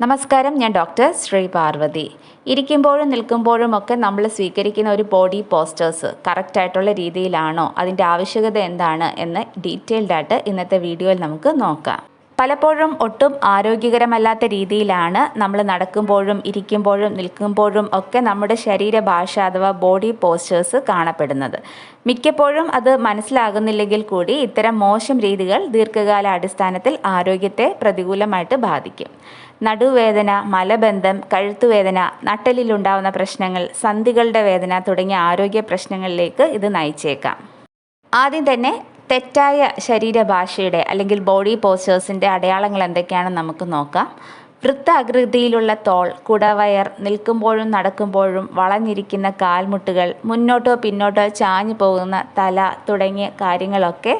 നമസ്കാരം ഞാൻ ഡോക്ടർ ശ്രീ പാർവതി. ഇരിക്കുമ്പോഴും നിൽക്കുമ്പോഴും ഒക്കെ നമ്മൾ സ്വീകരിക്കുന്ന ഒരു ബോഡി പോസ്റ്റേഴ്സ് കറക്റ്റ് ആയിട്ടുള്ള രീതിയിലാണോ? അതിന്റെ ആവശ്യകത എന്താണ്? എന്ന് ഡീറ്റെയിൽഡായിട്ട് ഇന്നത്തെ വീഡിയോയിൽ നമുക്ക് നോക്കാം. പലപ്പോഴും ഒട്ടും ആരോഗ്യകരമല്ലാത്ത രീതിയിലാണ് നമ്മൾ നടക്കുമ്പോഴും ഇരിക്കുമ്പോഴും നിൽക്കുമ്പോഴും ഒക്കെ നമ്മുടെ ശരീരഭാഷ അഥവാ ബോഡി പോസ്റ്റേഴ്സ് കാണപ്പെടുന്നത്. മിക്കപ്പോഴും അത് മനസ്സിലാകുന്നില്ലെങ്കിൽ കൂടി ഇത്തരം മോശം രീതികൾ ദീർഘകാല അടിസ്ഥാനത്തിൽ ആരോഗ്യത്തെ പ്രതികൂലമായിട്ട് ബാധിക്കും. നടുവേദന മലബന്ധം കഴുത്തുവേദന നട്ടലിലുണ്ടാവുന്ന പ്രശ്നങ്ങൾ സന്ധികളുടെ വേദന തുടങ്ങിയ ആരോഗ്യ പ്രശ്നങ്ങളിലേക്ക് ഇത് നയിച്ചേക്കാം. ആദ്യം തന്നെ തെറ്റായ ശരീരഭാഷയുടെ അല്ലെങ്കിൽ ബോഡി പോസ്റ്റേഴ്സിന്റെ അടയാളങ്ങൾ എന്തൊക്കെയാണെന്ന് നമുക്ക് നോക്കാം. വൃത്താകൃതിയിലുള്ള തോൾ കുടവയർ നിൽക്കുമ്പോഴും നടക്കുമ്പോഴും വളഞ്ഞിരിക്കുന്ന കാൽമുട്ടുകൾ മുന്നോട്ടോ പിന്നോട്ടോ ചാഞ്ഞു പോകുന്ന തല തുടങ്ങിയ കാര്യങ്ങളൊക്കെ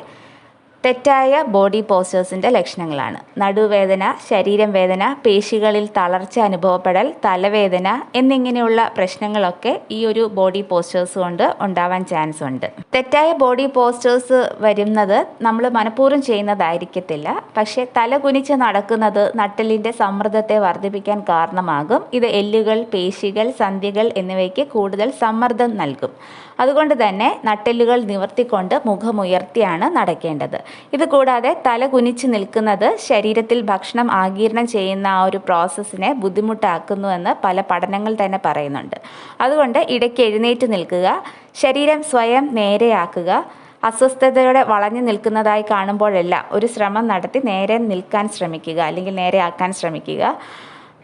തെറ്റായ ബോഡി പോസ്റ്റേഴ്സിന്റെ ലക്ഷണങ്ങളാണ്. നടുവേദന ശരീരം വേദന പേശികളിൽ തളർച്ച അനുഭവപ്പെടൽ തലവേദന എന്നിങ്ങനെയുള്ള പ്രശ്നങ്ങളൊക്കെ ഈ ഒരു ബോഡി പോസ്റ്റേഴ്സ് കൊണ്ട് ഉണ്ടാവാൻ ചാൻസ് ഉണ്ട്. തെറ്റായ ബോഡി പോസ്റ്റേഴ്സ് വരുന്നത് നമ്മൾ മനഃപൂർവം ചെയ്യുന്നതായിരിക്കത്തില്ല. പക്ഷേ തല കുനിച്ച് നടക്കുന്നത് നട്ടലിന്റെ സമ്മർദ്ദത്തെ വർദ്ധിപ്പിക്കാൻ കാരണമാകും. ഇത് എല്ലുകൾ പേശികൾ സന്ധികൾ എന്നിവയ്ക്ക് കൂടുതൽ സമ്മർദ്ദം നൽകും. അതുകൊണ്ട് തന്നെ നട്ടെല്ലുകൾ നിവർത്തിക്കൊണ്ട് മുഖമുയർത്തിയാണ് നടക്കേണ്ടത്. ഇത് കൂടാതെ തല കുനിച്ച് നിൽക്കുന്നത് ശരീരത്തിൽ ഭക്ഷണം ആഗീരണം ചെയ്യുന്ന ആ ഒരു പ്രോസസ്സിനെ ബുദ്ധിമുട്ടാക്കുന്നുവെന്ന് പല പഠനങ്ങൾ തന്നെ പറയുന്നുണ്ട്. അതുകൊണ്ട് ഇടയ്ക്ക് എഴുന്നേറ്റ് നിൽക്കുക ശരീരം സ്വയം നേരെയാക്കുക അസ്വസ്ഥതയോടെ വളഞ്ഞു നിൽക്കുന്നതായി കാണുമ്പോഴെല്ലാം ഒരു ശ്രമം നടത്തി നേരെ നിൽക്കാൻ ശ്രമിക്കുക അല്ലെങ്കിൽ നേരെയാക്കാൻ ശ്രമിക്കുക.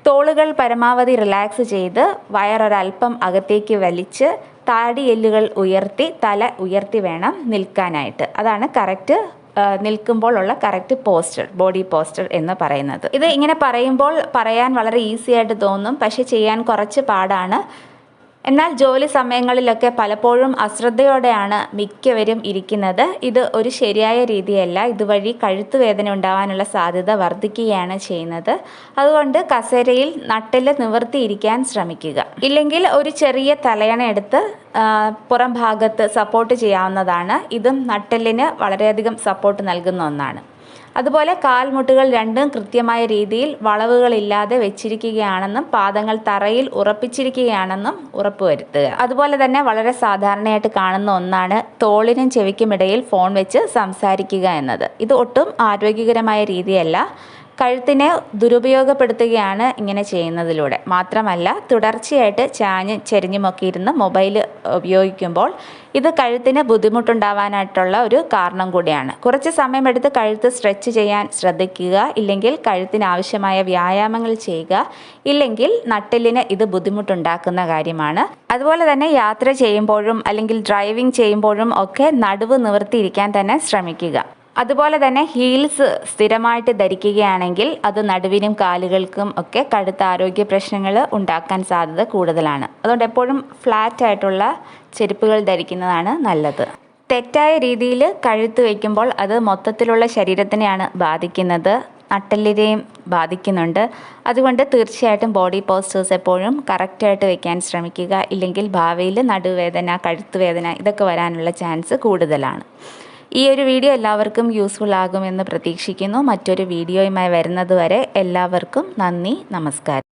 തോളുകൾ പരമാവധി റിലാക്സ് ചെയ്ത് വയറൊരൽപ്പം അകത്തേക്ക് വലിച്ച് താടി എല്ലുകൾ ഉയർത്തി തല ഉയർത്തി വേണം നിൽക്കാനായിട്ട്. അതാണ് കറക്റ്റ് നിൽക്കുമ്പോൾ ഉള്ള കറക്റ്റ് പോസ്റ്റർ ബോഡി പോസ്റ്റർ എന്ന് പറയുന്നത്. ഇത് ഇങ്ങനെ പറയുമ്പോൾ പറയാൻ വളരെ ഈസി ആയിട്ട് തോന്നും പക്ഷെ ചെയ്യാൻ കുറച്ച് പാടാണ്. എന്നാൽ ജോലി സമയങ്ങളിലൊക്കെ പലപ്പോഴും അശ്രദ്ധയോടെയാണ് മിക്കവരും ഇരിക്കുന്നത്. ഇത് ഒരു ശരിയായ രീതിയല്ല. ഇതുവഴി കഴുത്തുവേദന ഉണ്ടാവാനുള്ള സാധ്യത വർദ്ധിക്കുകയാണ് ചെയ്യുന്നത്. അതുകൊണ്ട് കസേരയിൽ നട്ടിൽ നിവർത്തിയിരിക്കാൻ ശ്രമിക്കുക. ഇല്ലെങ്കിൽ ഒരു ചെറിയ തലയണ എടുത്ത് പുറം ഭാഗത്ത് സപ്പോർട്ട് ചെയ്യാവുന്നതാണ്. ഇതും നട്ടലിന് വളരെയധികം സപ്പോർട്ട് നൽകുന്ന ഒന്നാണ്. അതുപോലെ കാൽമുട്ടുകൾ രണ്ടും കൃത്യമായ രീതിയിൽ വളവുകളില്ലാതെ വെച്ചിരിക്കുകയാണെന്നും പാദങ്ങൾ തറയിൽ ഉറപ്പിച്ചിരിക്കുകയാണെന്നും ഉറപ്പുവരുത്തുക. അതുപോലെ തന്നെ വളരെ സാധാരണയായിട്ട് കാണുന്ന ഒന്നാണ് തോളിനും ചെവിക്കുമിടയിൽ ഫോൺ വെച്ച് സംസാരിക്കുക എന്നത്. ഇത് ഒട്ടും ആരോഗ്യകരമായ രീതിയല്ല. കഴുത്തിനെ ദുരുപയോഗപ്പെടുത്തുകയാണ് ഇങ്ങനെ ചെയ്യുന്നതിലൂടെ. മാത്രമല്ല തുടർച്ചയായിട്ട് ചാഞ്ഞ് ചെരിഞ്ഞുമൊക്കെ ഇരുന്ന് മൊബൈൽ ഉപയോഗിക്കുമ്പോൾ ഇത് കഴുത്തിന് ബുദ്ധിമുട്ടുണ്ടാവാനായിട്ടുള്ള ഒരു കാരണം കൂടിയാണ്. കുറച്ച് സമയമെടുത്ത് കഴുത്ത് സ്ട്രെച്ച് ചെയ്യാൻ ശ്രദ്ധിക്കുക ഇല്ലെങ്കിൽ കഴുത്തിന് ആവശ്യമായ വ്യായാമങ്ങൾ ചെയ്യുക ഇല്ലെങ്കിൽ നട്ടിലിന് ഇത് ബുദ്ധിമുട്ടുണ്ടാക്കുന്ന കാര്യമാണ്. അതുപോലെ തന്നെ യാത്ര ചെയ്യുമ്പോഴും അല്ലെങ്കിൽ ഡ്രൈവിംഗ് ചെയ്യുമ്പോഴും ഒക്കെ നടുവ് നിവർത്തിയിരിക്കാൻ തന്നെ ശ്രമിക്കുക. അതുപോലെ തന്നെ ഹീൽസ് സ്ഥിരമായിട്ട് ധരിക്കുകയാണെങ്കിൽ അത് നടുവിനും കാലുകൾക്കും ഒക്കെ കടുത്ത ആരോഗ്യ പ്രശ്നങ്ങൾ ഉണ്ടാക്കാൻ സാധ്യത കൂടുതലാണ്. അതുകൊണ്ട് എപ്പോഴും ഫ്ലാറ്റ് ആയിട്ടുള്ള ചെരുപ്പുകൾ ധരിക്കുന്നതാണ് നല്ലത്. തെറ്റായ രീതിയിൽ കഴുത്ത് വയ്ക്കുമ്പോൾ അത് മൊത്തത്തിലുള്ള ശരീരത്തിനെയാണ് ബാധിക്കുന്നത്. നട്ടലിനെയും ബാധിക്കുന്നുണ്ട്. അതുകൊണ്ട് തീർച്ചയായിട്ടും ബോഡി പോസ്റ്റേഴ്സ് എപ്പോഴും കറക്റ്റായിട്ട് വയ്ക്കാൻ ശ്രമിക്കുക. ഇല്ലെങ്കിൽ ഭാവിയിൽ നടുവേദന കഴുത്തുവേദന ഇതൊക്കെ വരാനുള്ള ചാൻസ് കൂടുതലാണ്. ഈ ഒരു വീഡിയോ എല്ലാവർക്കും യൂസ്ഫുൾ ആകുമെന്ന് പ്രതീക്ഷിക്കുന്നു. മറ്റൊരു വീഡിയോയുമായി വരുന്നതുവരെ എല്ലാവർക്കും നന്ദി നമസ്കാരം.